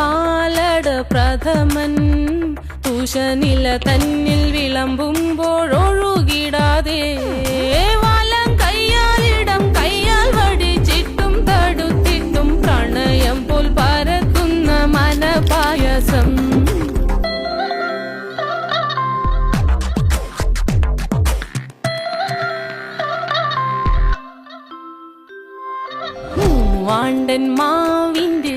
പാലട പ്രഥമൻ. തുഷനില തന്നിൽ വിളമ്പുമ്പോഴൊഴുകിടാതെ വലം കയ്യാലിടം കയ്യാൽ വടിച്ചിട്ടും തടുത്തിട്ടും പ്രണയം പോൽ പരത്തുന്ന മനപായസം. മൂവാണ്ടൻ മാവിന്റെ